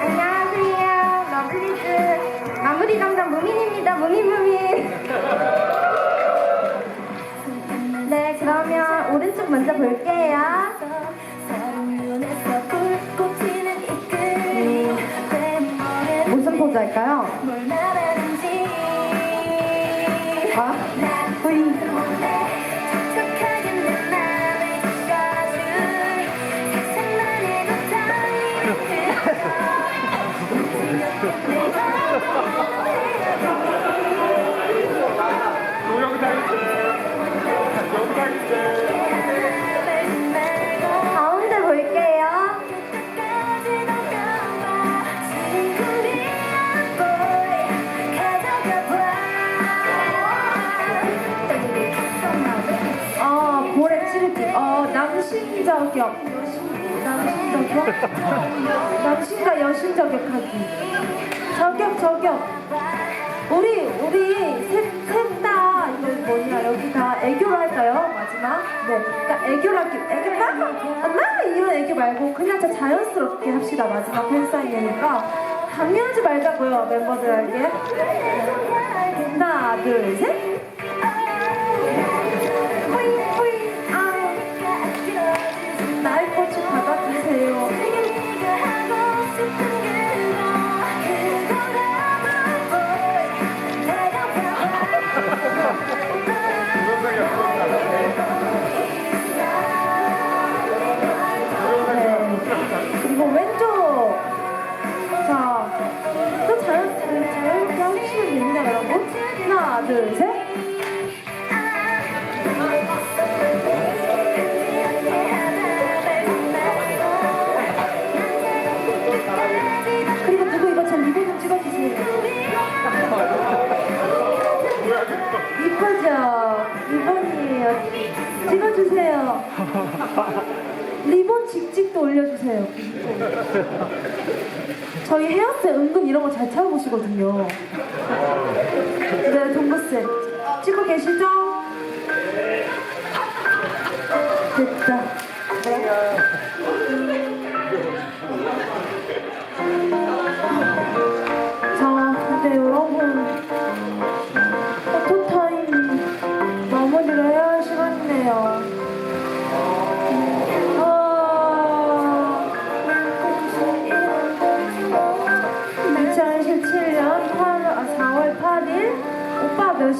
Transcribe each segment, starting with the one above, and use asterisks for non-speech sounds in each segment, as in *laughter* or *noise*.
안녕하세요 러블리즈 마무리 감당 무민입니다. 무민 무민. 네, 그러면 오른쪽 먼저 볼게요. 네. 무슨 포즈할까요? 어, 남신 저격. 남신 저격? 남신과 여신 저격하기. 저격, 저격. 우리, 우리 셋, 셋다 이거 뭐냐, 여기 다 애교로 할까요? 마지막? 네. 그러니까 애교로 할게. 애교 나? 나? 이런 애교 말고 그냥 저 자연스럽게 합시다. 마지막 팬사인회니까. 강요하지 말자고요, 멤버들에게. 하나, 둘, 셋. 둘, 셋. 찍어주세요. 리본 직직도 올려주세요. 저희 헤어스 은근 이런 거잘 찾아보시거든요. 네, 동구쌤. 찍고 계시죠? 됐다.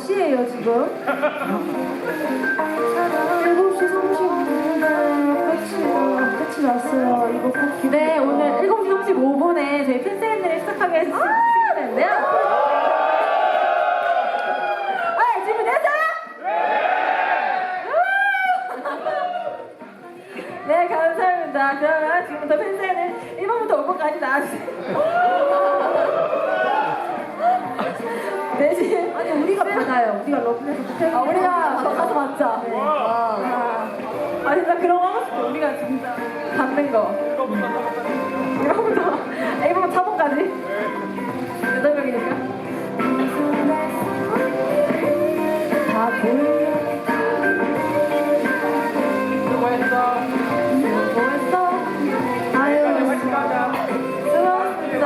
시에요, 지금? 7시 35분에 끝이, 끝이 났어요. 이거 꼭 기대. 네, 오늘 7시 35분에 저희 팬사인회를 시작하게 시간인데요. 아, 준비됐어요? *laughs* 네, 감사합니다. 그러면 지금부터 팬사인회 1번부터 5번까지 나와주세요. 우리가 러브에서 부탁 아, 우리가 더 가서 맞자. 네. 아, 아, 진짜 그런 거 하고 싶어. 우리가 진짜 받는 거. 1번부터, 1번부터 4번까지. 8명이니까. 다 보여. 수고했어. 뭐했어? 아유, 수고하셨습니다.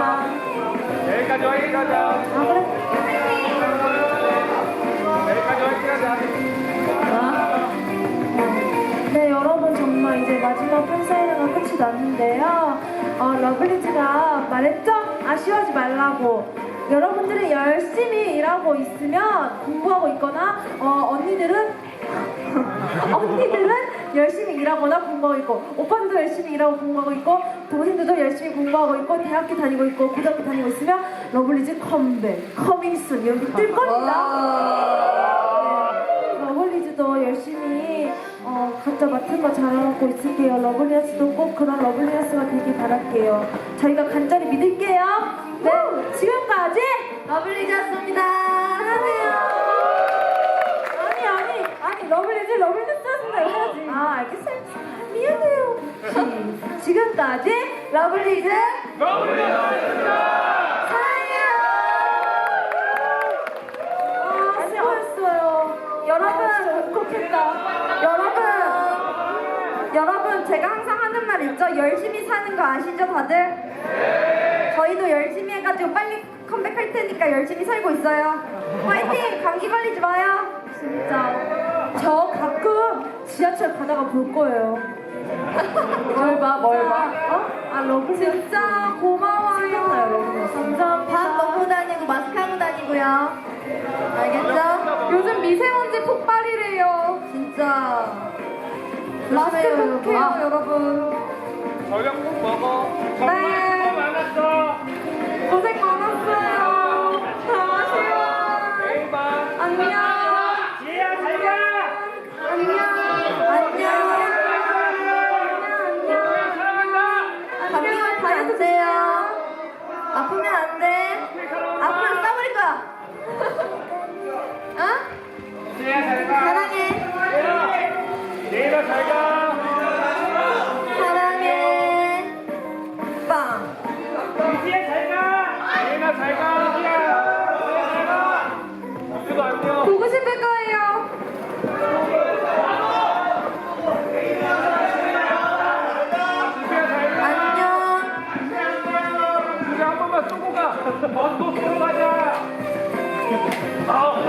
내일까지 화이팅 하자. 아, 그래? 네, 여러분 정말 이제 마지막 팬사인회가 끝이 났는데요. 어, 러블리즈가 말했죠? 아쉬워하지 말라고. 여러분들이 열심히 일하고 있으면 공부하고 있거나 어, 언니들은 *laughs* 언니들은 열심히 일하거나 공부하고 있고 오빠들도 열심히 일하고 공부하고 있고 동생들도 열심히 공부하고 있고 대학교 다니고 있고 고등학교 다니고 있으면 러블리즈 컴백, 커밍 순 이런 게뜰 겁니다. 각자 맡은 거 잘하고 있을게요. 러블리아스도 꼭 그런 러블리아스가 되길 바랄게요. 저희가 간절히 믿을게요. 네, 지금까지 러블리즈였습니다. 하세요. 아니 아니 아니 러블리즈 러블리즈였습니다 해야지. 아 알겠어요. 미안해요. 시- *laughs* 지금까지 러블리즈 사랑해요. 아 수고했어요. 여러분 울컥했다. 여러분 여러분 제가 항상 하는 말 있죠? 열심히 사는 거 아시죠 다들? 저희도 열심히 해가지고 빨리 컴백할 테니까 열심히 살고 있어요. 화이팅! 감기 걸리지 마요. 진짜 저 가끔 지하철 가다가 볼 거예요. 뭘 봐, 뭘 봐. 어? 아 러블리 진짜 고마워요. 감사합니다. 밥 먹고 다니고 마스크 하고 다니고요. 알겠죠? 요즘 미세먼지. 진짜. 마스크 조심해요, 꼭 해요, 여러분. 저녁 꼭 먹어. 네. 정말 수고 많았어. 고생 많았어요. 다 쉬워. 내일 봐. 안녕. 가. 내일아 잘 가. 지혜야 잘 가. 그래도 안녕. 보고 싶을 거예요. 안녕. 우리 한 번만 쏘고 가. 어, 또 쏘고 가자. 아, 오.